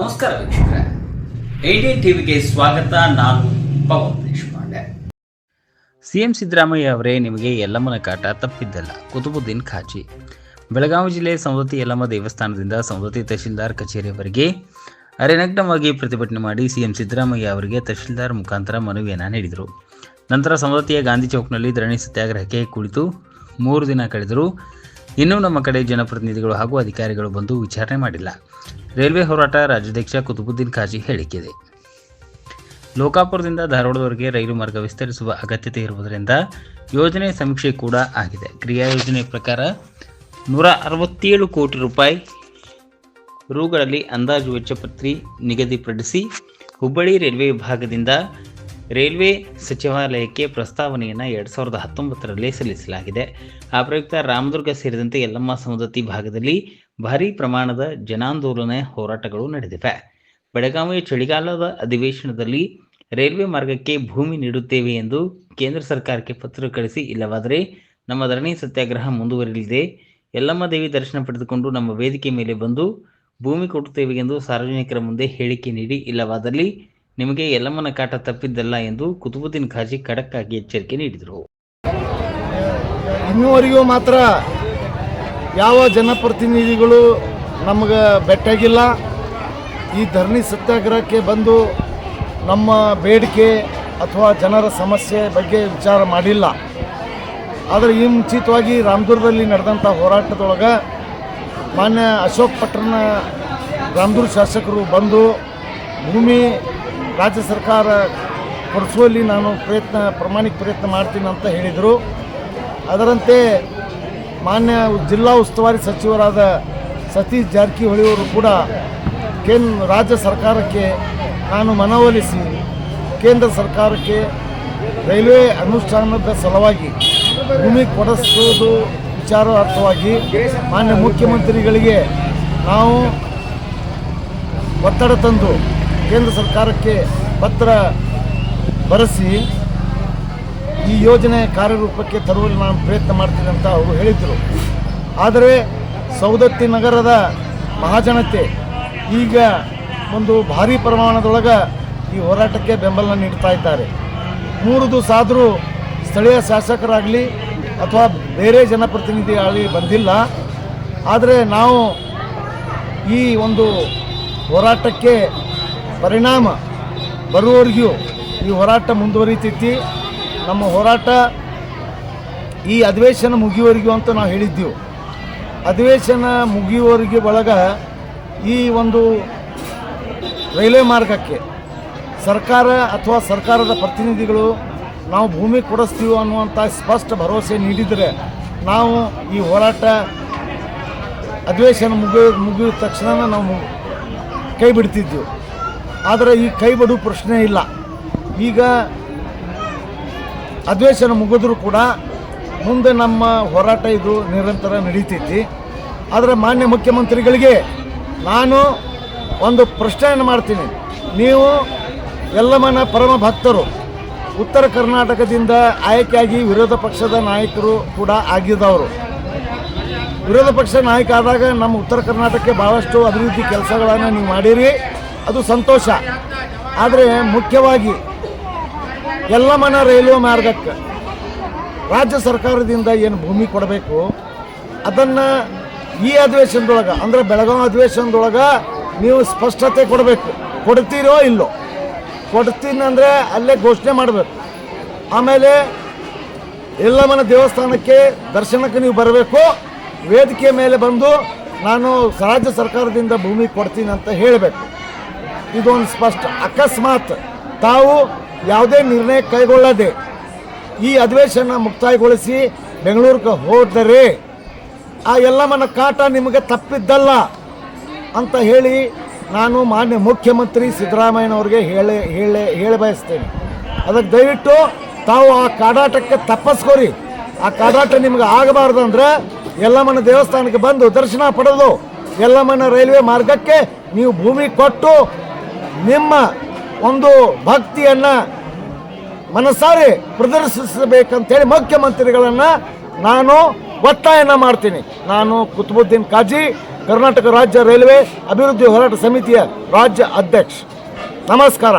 ನಮಸ್ಕಾರ ವೀಕ್ಷಕರೇ. ಏಟಿಎನ್ ಟಿವಿಗೆ ಸ್ವಾಗತ. ನಾನು ಪವನ್ ದೇಶಪಾಂಡೆ. ಸಿಎಂ ಸಿದ್ದರಾಮಯ್ಯ ಅವರೇ ನಿಮಗೆ ಯಲ್ಲಮ್ಮನ ಕಾಟ ತಪ್ಪಿದ್ದಲ್ಲ. ಕುತುಬುದ್ದೀನ್ ಖಾಜಿ ಬೆಳಗಾವಿ ಜಿಲ್ಲೆ ಸವದತ್ತಿ ಯಲ್ಲಮ್ಮ ದೇವಸ್ಥಾನದಿಂದ ಸವದತ್ತಿ ತಹಶೀಲ್ದಾರ್ ಕಚೇರಿಯವರೆಗೆ ಅರೆನಗ್ನವಾಗಿ ಪ್ರತಿಭಟನೆ ಮಾಡಿ ಸಿಎಂ ಸಿದ್ದರಾಮಯ್ಯ ಅವರಿಗೆ ತಹಶೀಲ್ದಾರ್ ಮುಖಾಂತರ ಮನವಿಯನ್ನು ನೀಡಿದರು. ನಂತರ ಸವದತ್ತಿಯ ಗಾಂಧಿ ಚೌಕ್ನಲ್ಲಿ ಧರಣಿ ಸತ್ಯಾಗ್ರಹಕ್ಕೆ ಕುಳಿತು ಮೂರು ದಿನ ಕಳೆದರೂ ಇನ್ನೂ ನಮ್ಮ ಕಡೆ ಜನಪ್ರತಿನಿಧಿಗಳು ಹಾಗೂ ಅಧಿಕಾರಿಗಳು ಬಂದು ವಿಚಾರಣೆ ಮಾಡಿಲ್ಲ. ರೈಲ್ವೆ ಹೋರಾಟ ರಾಜ್ಯಾಧ್ಯಕ್ಷ ಕುತುಬುದ್ದೀನ್ ಖಾಜಿ ಹೇಳಿಕೆಯಿದೆ ಲೋಕಾಪುರದಿಂದ ಧಾರವಾಡದವರೆಗೆ ರೈಲು ಮಾರ್ಗ ವಿಸ್ತರಿಸುವ ಅಗತ್ಯತೆ ಇರುವುದರಿಂದ ಯೋಜನೆ ಸಮೀಕ್ಷೆ ಕೂಡ ಆಗಿದೆ. ಕ್ರಿಯಾ ಯೋಜನೆ ಪ್ರಕಾರ ನೂರ ಅರವತ್ತೇಳು ಕೋಟಿ ರೂಪಾಯಿ ರುಗಳಲ್ಲಿ ಅಂದಾಜು ವೆಚ್ಚ ಪತ್ರಿ ನಿಗದಿಪಡಿಸಿ ಹುಬ್ಬಳ್ಳಿ ರೈಲ್ವೆ ವಿಭಾಗದಿಂದ ರೈಲ್ವೆ ಸಚಿವಾಲಯಕ್ಕೆ ಪ್ರಸ್ತಾವನೆಯನ್ನು ಎರಡು ಸಾವಿರದ ಹತ್ತೊಂಬತ್ತರಲ್ಲಿ ಸಲ್ಲಿಸಲಾಗಿದೆ. ಆ ಪ್ರಯುಕ್ತ ರಾಮದುರ್ಗ ಸೇರಿದಂತೆ ಯಲ್ಲಮ್ಮ ಸಮುದತಿ ಭಾಗದಲ್ಲಿ ಭಾರೀ ಪ್ರಮಾಣದ ಜನಾಂದೋಲನ ಹೋರಾಟಗಳು ನಡೆದಿವೆ. ಬೆಳಗಾವಿಯ ಚಳಿಗಾಲದ ಅಧಿವೇಶನದಲ್ಲಿ ರೈಲ್ವೆ ಮಾರ್ಗಕ್ಕೆ ಭೂಮಿ ನೀಡುತ್ತೇವೆ ಎಂದು ಕೇಂದ್ರ ಸರ್ಕಾರಕ್ಕೆ ಪತ್ರ ಕಳಿಸಿ, ಇಲ್ಲವಾದರೆ ನಮ್ಮ ಧರಣಿ ಸತ್ಯಾಗ್ರಹ ಮುಂದುವರಿಯಲಿದೆ. ಯಲ್ಲಮ್ಮ ದೇವಿ ದರ್ಶನ ಪಡೆದುಕೊಂಡು ನಮ್ಮ ವೇದಿಕೆ ಮೇಲೆ ಬಂದು ಭೂಮಿ ಕೊಡುತ್ತೇವೆ ಎಂದು ಸಾರ್ವಜನಿಕರ ಮುಂದೆ ಹೇಳಿಕೆ ನೀಡಿ, ಇಲ್ಲವಾದಲ್ಲಿ ನಿಮಗೆ ಎಲ್ಲಮ್ಮನ ಕಾಟ ತಪ್ಪಿದ್ದಲ್ಲ ಎಂದು ಕುತುಬುದ್ದೀನ್ ಖಾಜಿ ಖಡಕ್ ಆಗಿ ಎಚ್ಚರಿಕೆ ನೀಡಿದರು. ಇನ್ನೂವರೆಗೂ ಮಾತ್ರ ಯಾವ ಜನಪ್ರತಿನಿಧಿಗಳು ನಮಗೆ ಬೆಟ್ಟಾಗಿಲ್ಲ. ಈ ಧರಣಿ ಸತ್ಯಾಗ್ರಹಕ್ಕೆ ಬಂದು ನಮ್ಮ ಬೇಡಿಕೆ ಅಥವಾ ಜನರ ಸಮಸ್ಯೆ ಬಗ್ಗೆ ವಿಚಾರ ಮಾಡಿಲ್ಲ. ಆದರೆ ಈ ಮುಂಚಿತವಾಗಿ ರಾಮದುರ್ಗದಲ್ಲಿ ನಡೆದಂಥ ಹೋರಾಟದೊಳಗೆ ಮಾನ್ಯ ಅಶೋಕ್ ಪಟ್ಟಣ ರಾಮದುರ್ಗ ಶಾಸಕರು ಬಂದು ಭೂಮಿ ರಾಜ್ಯ ಸರ್ಕಾರ ಕೊಡಿಸುವಲ್ಲಿ ನಾನು ಪ್ರಯತ್ನ, ಪ್ರಾಮಾಣಿಕ ಪ್ರಯತ್ನ ಮಾಡ್ತೀನಿ ಅಂತ ಹೇಳಿದರು. ಅದರಂತೆ ಮಾನ್ಯ ಜಿಲ್ಲಾ ಉಸ್ತುವಾರಿ ಸಚಿವರಾದ ಸತೀಶ್ ಜಾರಕಿಹೊಳಿ ಅವರು ಕೂಡ ಕೇಂದ್ರ ರಾಜ್ಯ ಸರ್ಕಾರಕ್ಕೆ ನಾನು ಮನವೊಲಿಸಿ ಕೇಂದ್ರ ಸರ್ಕಾರಕ್ಕೆ ರೈಲ್ವೆ ಅನುಷ್ಠಾನದ ಸಲುವಾಗಿ ಭೂಮಿ ಕೊಡಿಸೋದು ವಿಚಾರಾರ್ಥವಾಗಿ ಮಾನ್ಯ ಮುಖ್ಯಮಂತ್ರಿಗಳಿಗೆ ನಾವು ಒತ್ತಡ ತಂದು ಕೇಂದ್ರ ಸರ್ಕಾರಕ್ಕೆ ಪತ್ರ ಬರೆಸಿ ಈ ಯೋಜನೆ ಕಾರ್ಯರೂಪಕ್ಕೆ ತರುವಲ್ಲಿ ನಾನು ಪ್ರಯತ್ನ ಮಾಡ್ತೀನಿ ಅಂತ ಅವರು ಹೇಳಿದರು. ಆದರೆ ಸೌದತ್ತಿ ನಗರದ ಮಹಾಜನತೆ ಈಗ ಒಂದು ಭಾರಿ ಪ್ರಮಾಣದೊಳಗೆ ಈ ಹೋರಾಟಕ್ಕೆ ಬೆಂಬಲ ನೀಡ್ತಾ ಇದ್ದಾರೆ. ಮೂರು ದಿವಸ ಆದರೂ ಸ್ಥಳೀಯ ಶಾಸಕರಾಗಲಿ ಅಥವಾ ಬೇರೆ ಜನಪ್ರತಿನಿಧಿಗಳಾಗಲಿ ಬಂದಿಲ್ಲ. ಆದರೆ ನಾವು ಈ ಒಂದು ಹೋರಾಟಕ್ಕೆ ಪರಿಣಾಮ ಬರುವವರೆಗೂ ಈ ಹೋರಾಟ ಮುಂದುವರಿತೈತಿ. ನಮ್ಮ ಹೋರಾಟ ಈ ಅಧಿವೇಶನ ಮುಗಿಯುವವರೆಗೂ ಅಂತ ನಾವು ಹೇಳಿದ್ದೆವು. ಅಧಿವೇಶನ ಮುಗಿಯುವವರೆಗೆ ಒಳಗ ಈ ಒಂದು ರೈಲ್ವೆ ಮಾರ್ಗಕ್ಕೆ ಸರ್ಕಾರ ಅಥವಾ ಸರ್ಕಾರದ ಪ್ರತಿನಿಧಿಗಳು ನಾವು ಭೂಮಿ ಕೊಡಿಸ್ತೀವಿ ಅನ್ನುವಂಥ ಸ್ಪಷ್ಟ ಭರವಸೆ ನೀಡಿದರೆ ನಾವು ಈ ಹೋರಾಟ ಅಧಿವೇಶನ ಮುಗಿಯೋ ಮುಗಿದ ತಕ್ಷಣ ನಾವು ಕೈ ಬಿಡ್ತಿದ್ದೆವು ಆದರೆ ಈ ಕೈ ಬಡು ಪ್ರಶ್ನೆ ಇಲ್ಲ. ಈಗ ಅಧಿವೇಶನ ಮುಗಿದ್ರೂ ಕೂಡ ಮುಂದೆ ನಮ್ಮ ಹೋರಾಟ ಇದು ನಿರಂತರ ನಡೀತೈತಿ. ಆದರೆ ಮಾನ್ಯ ಮುಖ್ಯಮಂತ್ರಿಗಳಿಗೆ ನಾನು ಒಂದು ಪ್ರಶ್ನೆಯನ್ನು ಮಾಡ್ತೀನಿ. ನೀವು ಎಲ್ಲಮ್ಮನ ಪರಮ ಭಕ್ತರು, ಉತ್ತರ ಕರ್ನಾಟಕದಿಂದ ಆಯ್ಕೆಯಾಗಿ ವಿರೋಧ ಪಕ್ಷದ ನಾಯಕರು ಕೂಡ ಆಗಿದ್ದವರು. ವಿರೋಧ ಪಕ್ಷದ ನಾಯಕ ಆದಾಗ ನಮ್ಮ ಉತ್ತರ ಕರ್ನಾಟಕಕ್ಕೆ ಭಾಳಷ್ಟು ಅಭಿವೃದ್ಧಿ ಕೆಲಸಗಳನ್ನು ನೀವು ಮಾಡಿರಿ. ಅದು ಸಂತೋಷ. ಆದರೆ ಮುಖ್ಯವಾಗಿ ಯಲ್ಲಮ್ಮನ ರೈಲ್ವೆ ಮಾರ್ಗಕ್ಕೆ ರಾಜ್ಯ ಸರ್ಕಾರದಿಂದ ಏನು ಭೂಮಿ ಕೊಡಬೇಕು, ಅದನ್ನು ಈ ಅಧಿವೇಶನದೊಳಗೆ, ಅಂದರೆ ಬೆಳಗಾವಿ ಅಧಿವೇಶನದೊಳಗೆ ನೀವು ಸ್ಪಷ್ಟತೆ ಕೊಡಬೇಕು. ಕೊಡ್ತೀರೋ ಇಲ್ಲೋ. ಕೊಡ್ತೀನಿ ಅಂದರೆ ಅಲ್ಲೇ ಘೋಷಣೆ ಮಾಡಬೇಕು. ಆಮೇಲೆ ಯಲ್ಲಮ್ಮನ ದೇವಸ್ಥಾನಕ್ಕೆ ದರ್ಶನಕ್ಕೆ ನೀವು ಬರಬೇಕು. ವೇದಿಕೆ ಮೇಲೆ ಬಂದು ನಾನು ರಾಜ್ಯ ಸರ್ಕಾರದಿಂದ ಭೂಮಿ ಕೊಡ್ತೀನಿ ಅಂತ ಹೇಳಬೇಕು. ಇದೊಂದು ಸ್ಪಷ್ಟ ಅಕಸ್ಮಾತ್ ತಾವು ಯಾವುದೇ ನಿರ್ಣಯ ಕೈಗೊಳ್ಳದೆ ಈ ಅಧಿವೇಶನ ಮುಕ್ತಾಯಗೊಳಿಸಿ ಬೆಂಗಳೂರಿಗೆ ಹೋದರೆ ಆ ಎಲ್ಲಮ್ಮನ ಕಾಟ ನಿಮಗೆ ತಪ್ಪಿದ್ದಲ್ಲ ಅಂತ ಹೇಳಿ ನಾನು ಮಾನ್ಯ ಮುಖ್ಯಮಂತ್ರಿ ಸಿದ್ದರಾಮಯ್ಯನವ್ರಿಗೆ ಹೇಳಿ ಹೇಳಿ ಹೇಳಿ ಬಯಸ್ತೇನೆ. ಅದಕ್ಕೆ ದಯವಿಟ್ಟು ತಾವು ಆ ಕಾಡಾಟಕ್ಕೆ ತಪ್ಪಿಸ್ಕೋರಿ. ಆ ಕಾಡಾಟ ನಿಮ್ಗೆ ಆಗಬಾರ್ದು ಅಂದ್ರೆ ಯಲ್ಲಮ್ಮನ ದೇವಸ್ಥಾನಕ್ಕೆ ಬಂದು ದರ್ಶನ ಪಡೆದು ಯಲ್ಲಮ್ಮನ ರೈಲ್ವೆ ಮಾರ್ಗಕ್ಕೆ ನೀವು ಭೂಮಿ ಕೊಟ್ಟು ನಿಮ್ಮ ಒಂದು ಭಕ್ತಿಯನ್ನು ಮನಸಾರೆ ಪ್ರದರ್ಶಿಸಬೇಕಂತೇಳಿ ಮುಖ್ಯಮಂತ್ರಿಗಳನ್ನು ನಾನು ಒತ್ತಾಯನ ಮಾಡ್ತೀನಿ. ನಾನು ಕುತುಬುದ್ದೀನ್ ಕಾಜಿ, ಕರ್ನಾಟಕ ರಾಜ್ಯ ರೈಲ್ವೆ ಅಭಿವೃದ್ಧಿ ಹೋರಾಟ ಸಮಿತಿಯ ರಾಜ್ಯ ಅಧ್ಯಕ್ಷ. ನಮಸ್ಕಾರ.